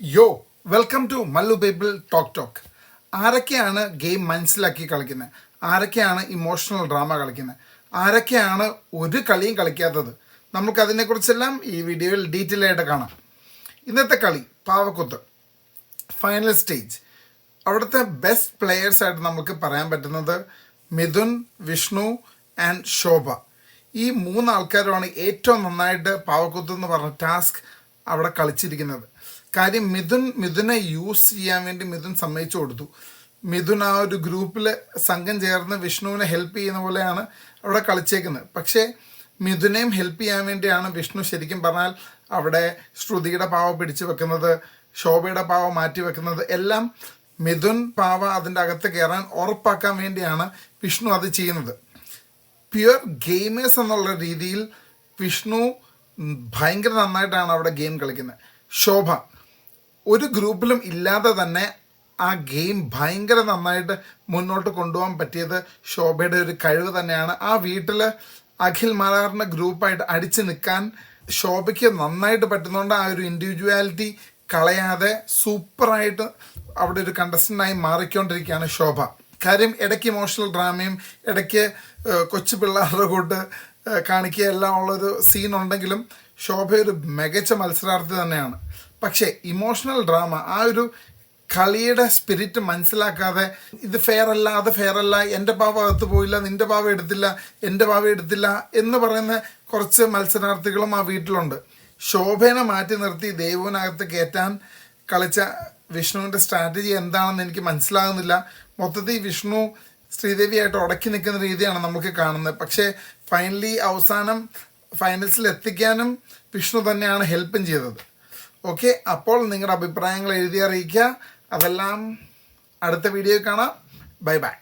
Yo welcome to Mallu Bible talk talk ആരൊക്കെയാണ് game മനസ്സിലാക്കി കളിക്കുന്നത്? ആരൊക്കെയാണ് ഇമോഷണൽ ഡ്രാമ കളിക്കുന്നത്? ആരൊക്കെയാണ് ഒരു കളിയും കളിക്കാത്തത്? നമുക്കതിനെക്കുറിച്ചെല്ലാം ഈ വീഡിയോയിൽ ഡീറ്റെയിൽ ആയിട്ട് കാണാം. ഇന്നത്തെ കളി പാവക്കുത്ത്. ഫൈനൽ സ്റ്റേജ് അവിടുത്തെ ബെസ്റ്റ് പ്ലെയേഴ്സ് ആയിട്ട് നമുക്ക് പറയാൻ പറ്റുന്നത് മിഥുൻ വിഷ്ണു ആൻഡ് ശോഭ. ഈ മൂന്ന് ആൾക്കാരുമാണ് ഏറ്റവും നന്നായിട്ട് പാവക്കുത്ത് എന്ന് പറഞ്ഞ ടാസ്ക് അവിടെ കളിച്ചിരിക്കുന്നത്. കാര്യം മിഥുൻ മിഥുനെ യൂസ് ചെയ്യാൻ വേണ്ടി മിഥുൻ സമ്മതിച്ചു കൊടുത്തു. മിഥുൻ ആ ഒരു ഗ്രൂപ്പിൽ സംഘം ചേർന്ന് വിഷ്ണുവിനെ ഹെൽപ്പ് ചെയ്യുന്ന പോലെയാണ് അവിടെ കളിച്ചേക്കുന്നത്. പക്ഷേ മിഥുനെയും ഹെൽപ്പ് ചെയ്യാൻ വേണ്ടിയാണ് വിഷ്ണു ശരിക്കും പറഞ്ഞാൽ അവിടെ ശ്രുതിയുടെ പാവ പിടിച്ചു വെക്കുന്നത് ശോഭയുടെ പാവ മാറ്റി വെക്കുന്നത് എല്ലാം മിഥുൻ പാവ അതിന്റെ അകത്ത് കയറാൻ ഉറപ്പാക്കാൻ വേണ്ടിയാണ് വിഷ്ണു അത് ചെയ്യുന്നത്. പ്യുവർ ഗെയിമേഴ്സ് എന്നുള്ള രീതിയിൽ വിഷ്ണു ഭയങ്കര നന്നായിട്ടാണ് അവിടെ ഗെയിം കളിക്കുന്നത്. ശോഭ ഒരു ഗ്രൂപ്പിലും ഇല്ലാതെ തന്നെ ആ ഗെയിം ഭയങ്കര നന്നായിട്ട് മുന്നോട്ട് കൊണ്ടുപോകാൻ പറ്റിയത് ശോഭയുടെ ഒരു കഴിവ് തന്നെയാണ്. ആ വീട്ടിൽ അഖിൽ മലാറിന്റെ ഗ്രൂപ്പായിട്ട് അടിച്ചു നിൽക്കാൻ ശോഭയ്ക്ക് നന്നായിട്ട് പറ്റുന്നതുകൊണ്ട് ആ ഒരു ഇൻഡിവിജ്വാലിറ്റി കളയാതെ സൂപ്പറായിട്ട് അവിടെ ഒരു കണ്ടസ്റ്റന്റായി മാറിക്കൊണ്ടിരിക്കുകയാണ് ശോഭ. കാര്യം ഇടയ്ക്ക് ഇമോഷണൽ ഡ്രാമയും ഇടയ്ക്ക് കൊച്ചു പിള്ളേരുടെ കൂട്ട് കാണിക്കുക എല്ലാം ഉള്ളൊരു സീൻ ഉണ്ടെങ്കിലും ശോഭ ഒരു മികച്ച മത്സരാർത്ഥി തന്നെയാണ്. പക്ഷേ ഇമോഷണൽ ഡ്രാമ ആ ഒരു കളിയുടെ സ്പിരിറ്റ് മനസ്സിലാക്കാതെ ഇത് ഫെയർ അല്ല അത് ഫെയർ അല്ല എന്റെ പാവ അകത്ത് പോയില്ല നിന്റെ പാവ എടുത്തില്ല എന്റെ പാവ എടുത്തില്ല എന്ന് പറയുന്ന കുറച്ച് മത്സരാർത്ഥികളും ആ വീട്ടിലുണ്ട്. ശോഭനെ മാറ്റി നിർത്തി ദേവനകത്ത് കയറ്റാൻ കളിച്ച വിഷ്ണുവിന്റെ സ്ട്രാറ്റജി എന്താണെന്ന് എനിക്ക് മനസ്സിലാകുന്നില്ല. മൊത്തത്തിൽ വിഷ്ണു ശ്രീദേവിയായിട്ട് ഉടക്കി നിൽക്കുന്ന രീതിയാണ് നമുക്ക് കാണുന്നത്. പക്ഷേ ഫൈനലി അവസാനം ഫൈനൽസിൽ എത്തിക്കാനും വിഷ്ണു തന്നെയാണ് ഹെൽപ്പും ചെയ്തത്. ഓക്കെ അപ്പോൾ നിങ്ങളുടെ അഭിപ്രായങ്ങൾ എഴുതി അറിയിക്കുക. അതെല്ലാം അടുത്ത വീഡിയോ കാണാം. Bye bye